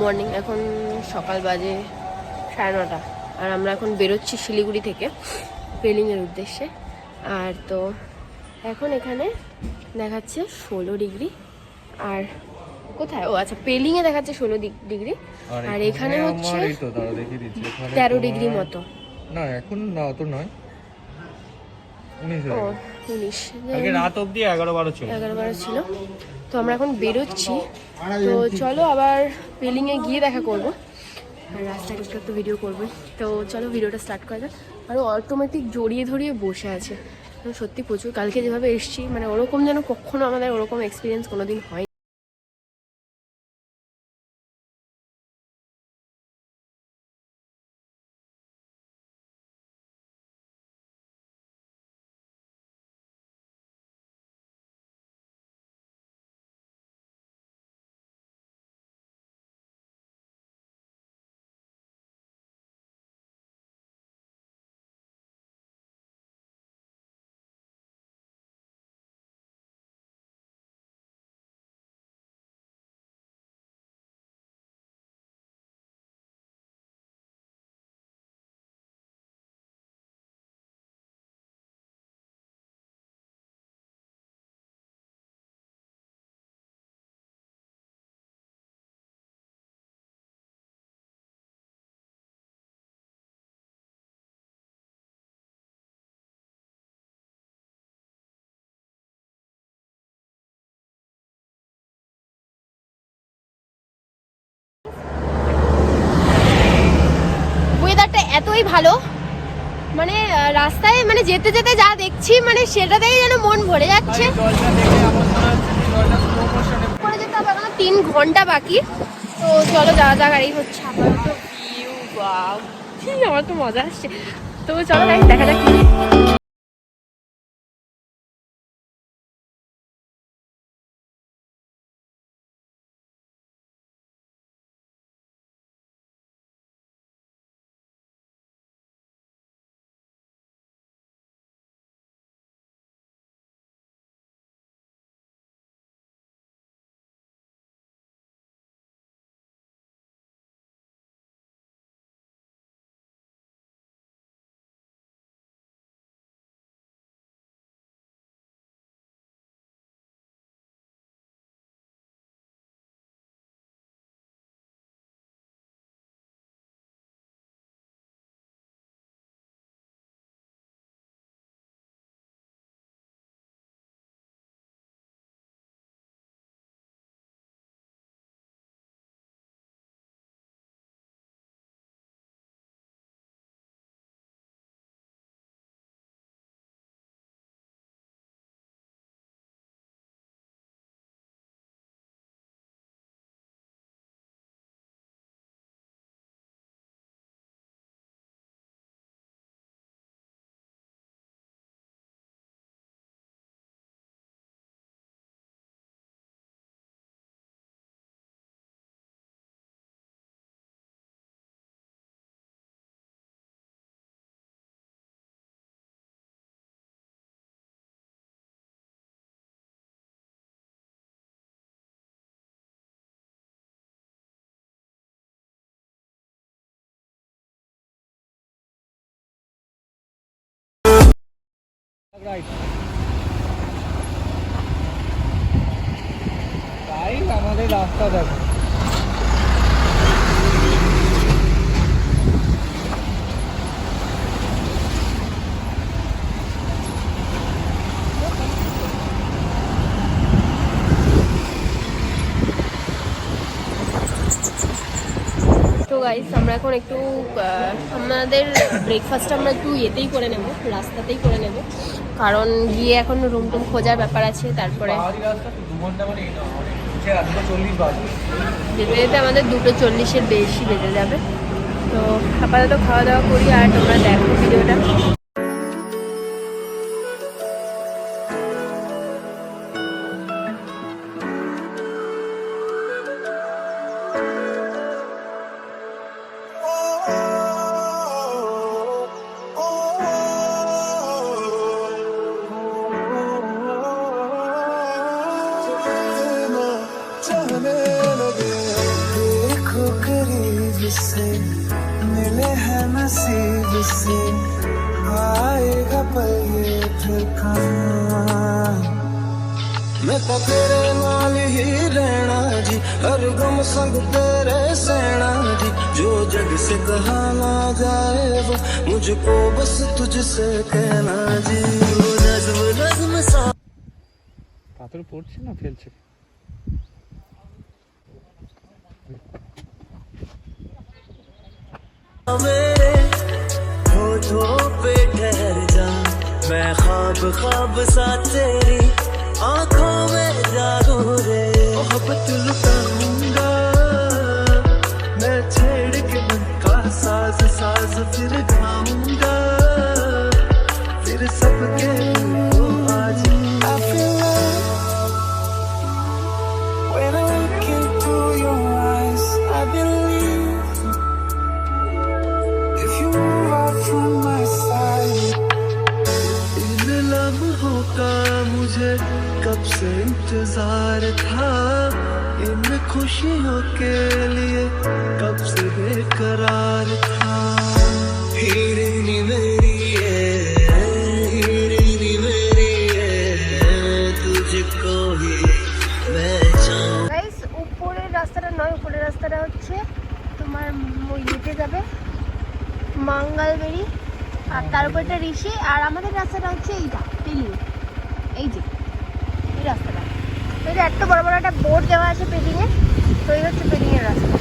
Morning এখন সকাল বাজে সাড়ে নটা। আর আমরা এখন বেরোচ্ছি শিলিগুড়ি থেকে পেলিংয়ের উদ্দেশ্যে। আর তো এখন এখানে দেখাচ্ছে ষোলো ডিগ্রি। আর কোথায়? ও আচ্ছা পেলিংয়ে দেখাচ্ছে ষোলো ডিগ্রি। আর এখানে হচ্ছে তেরো ডিগ্রি মতো। না এখন না অত নয়। ও। উনিশ। রাত অবধি এগারো বারো ছিল। এগারো বারো ছিল। তো আমরা এখন বেরোচ্ছি। তো চলো আবার পেলিংয়ে গিয়ে দেখা করব। আর রাস্তায় একটু একটু ভিডিও করব। তো চলো ভিডিওটা স্টার্ট করা যাক। আর অটোমেটিক জড়িয়ে ধরিয়ে বসে আছে। সত্যি প্রচুর। কালকে যেভাবে এসছি মানে ওরকম যেন কখনো আমাদের ওরকম এক্সপিরিয়েন্স কোনোদিন হয় এতই ভালো। মানে রাস্তায় মানে যেতে যেতে যা দেখছি মানে সেটাতেই যেন মন ভরে যাচ্ছে। করে যেতে হবে এখনও তিন ঘণ্টা বাকি। তো চলো যাওয়া যাক আর এই হচ্ছে ভিউ বাউ আমার তো মজা আসছে। তো চলো দেখা যাক কি রাইট তাই আমাদের রাস্তা দেখো তো গাইস আমরা এখন একটু আমাদের ব্রেকফাস্ট আমরা একটু ইয়েতেই করে নেব, রাস্তাতেই করে নেব। কারণ গিয়ে এখন রুম টুম খোঁজার ব্যাপার আছে, তারপরে যেতে যেতে আমাদের দুটো চল্লিশের বেশি বেজে যাবে। তো আপাতত খাওয়া দাওয়া করি আর তোমরা দেখো ভিডিওটা। से मिले हैं नसीब से आएगा पल ये फिर कहाँ मैं तो तेरे नाल ही रहना जी हर गम संग तेरे सहना जी जो जग से कहा ना जाए वो मुझको बस तुझसे कहना जी वो नज्म नज्म सा পাথর পড়ছে না ফেলছে मेरे ठहर जा। मैं ख्वाब ख्वाब सा तेरी आँखों में जागो रे। मोहब्बत लुटाऊँगा। मैं छेड़ के मन का साज साज फिर गाऊँगा। फिर सबके कब से इंतजार था इन खुशियों के लिए कब से बेकरार था हीरे नी मेरी है हीरे नी मेरी है तुझको ही मैं चाहूँ গাইস উপরের রাস্তাটা নয় উপরের রাস্তাটা হচ্ছে তোমার ম- ইয়েতে যাবে মাঙ্গালবেরি আর তার উপর একটা ঋষি আর আমাদের রাস্তাটা হচ্ছে এইটা পেলিং এই যে এই রাস্তাটা। তো এত বড় বড় একটা বোর্ড দেওয়া আছে পেলিংয়ে তো এই হচ্ছে পেলিংয়ের রাস্তা।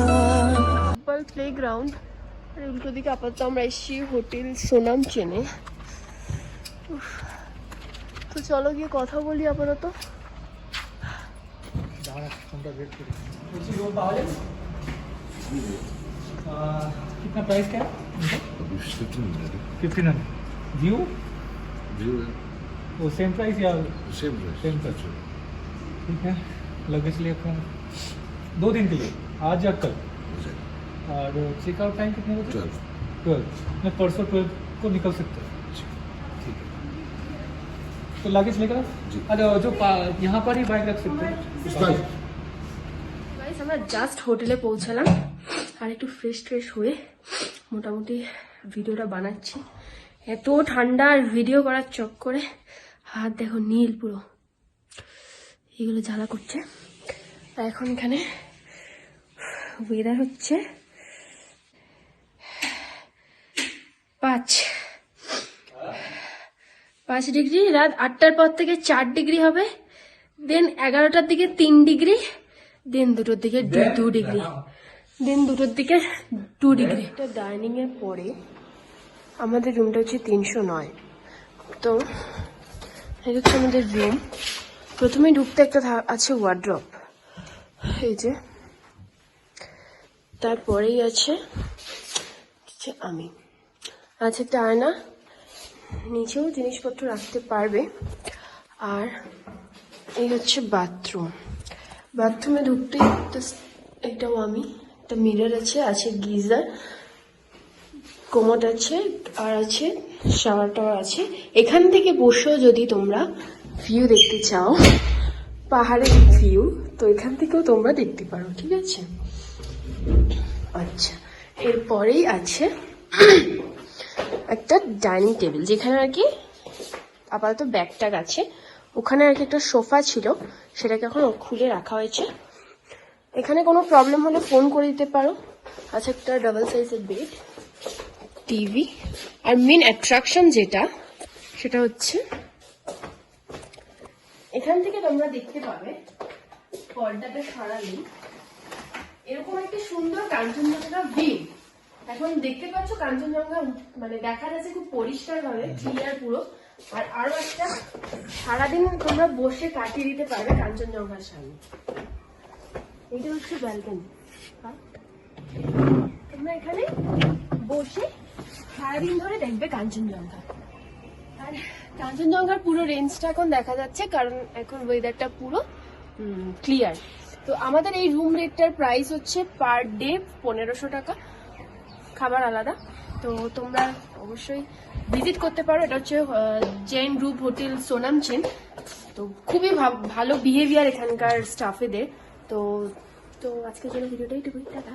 ফুটবল প্লে গ্রাউন্ড আর উল্টো দিকে আপাতত আমরা এসেছি হোটেল সোনাম চেনে উফ। তো চলো গিয়ে কথা বলি আপাতত দাঁড়া ফোনটা বের করি বলছি वो पाओ जाएगा कितना प्राइस क्या Fifteen minutes. Fifteen hundred view View वो सेम प्राइस या same price. Same price. ठीक है लगेज लिए अपना दो दिन के लिए आज या कल और चेकआउट टाइम कितने बजे Twelve. ट्वेल्व मैं परसों ट्वेल्व को निकल सकते हैं ठीक है तो लगेज लेकर आओ? जी। अरे जो पा- यहाँ पर ही बाइक रख सकते हैं Fine. গাইস আমরা জাস্ট হোটেলে পৌঁছালাম আর একটু ফ্রেশ ট্রেশ হয়ে মোটামুটি ভিডিওটা বানাচ্ছি এত ঠান্ডা আর ভিডিও করার চক্করে হাত দেখো নীল পুরো এগুলো জ্বালা করছে আর এখন এখানে ওয়েদার হচ্ছে পাঁচ। পাঁচ ডিগ্রি রাত আটটার পর থেকে চার ডিগ্রি হবে দেন এগারোটার দিকে তিন ডিগ্রি দেন দুটোর দিকে দু- ডিগ্রি দেন দুটোর দিকে টু ডিগ্রি। একটা ডাইনিং এর পরে আমাদের রুমটা হচ্ছে তিনশো নয়। তো এটা হচ্ছে আমাদের রুম প্রথমে ঢুকতে একটা থা- আছে ওয়ার্ড্রপ এই যে তারপরেই আছে আমি। আছে একটা আয়না নিচেও জিনিসপত্র রাখতে পারবে। আর এই হচ্ছে বাথরুম। বাথরুমে ঢুকতেই এটাও আমি, একটা মিরর আছে আছে গিজার কোমোড আছে, আর আছে শাওয়ার টাওয়ার আছে। এখান থেকে বসেও যদি তোমরা ভিউ দেখতে চাও, পাহাড়ের ভিউ, তো এখান থেকেও তোমরা দেখতে পারো, ঠিক আছে? আচ্ছা এরপরেই আছে একটা ডাইনিং টেবিল যেখানে আর কি আপাতত ব্যাগটাগ আছে। ওখানে আর কি একটা সোফা ছিল, সেটাকে এখন খুলে রাখা হয়েছে। এখানে কোনো প্রবলেম হলে ফোন করে দিতে পারো। আচ্ছা একটা ডাবল সাইজের বেড টিভি আর মেন অ্যাট্রাকশন যেটা, সেটা হচ্ছে এখান থেকে তোমরা দেখতে পাবে পর্দাটা সরালেই এরকম একটা সুন্দর কাঞ্চনজঙ্ঘা ভিউ এখন দেখতে পাচ্ছ কাঞ্চনজঙ্ঘা মানে দেখা যাচ্ছে খুব পরিষ্কার ভাবে ক্লিয়ার পুরো। আর আরও একটা সারাদিন তোমরা বসে কাটিয়ে দিতে পারবে কাঞ্চনজঙ্ঘার সামনে। এটা হচ্ছে ব্যালকনি তোমরা এখানে বসে সারাদিন ধরে দেখবে কাঞ্চনজঙ্ঘা। আর কাঞ্চনজঙ্ঘার পুরো রেঞ্জটা এখন দেখা যাচ্ছে কারণ এখন ওয়েদারটা পুরো ক্লিয়ার তো আমাদের এই রুম রেটটার প্রাইস হচ্ছে পার ডে পনেরোশো টাকা। খাবার আলাদা। তো তোমরা অবশ্যই ভিজিট করতে পারো। এটা হচ্ছে জেন রূপ হোটেল সোনাম চেন তো খুবই ভালো বিহেভিয়ার এখানকার স্টাফেদের তো তো আজকের জন্য ভিডিওটাই টুকুই টাটা।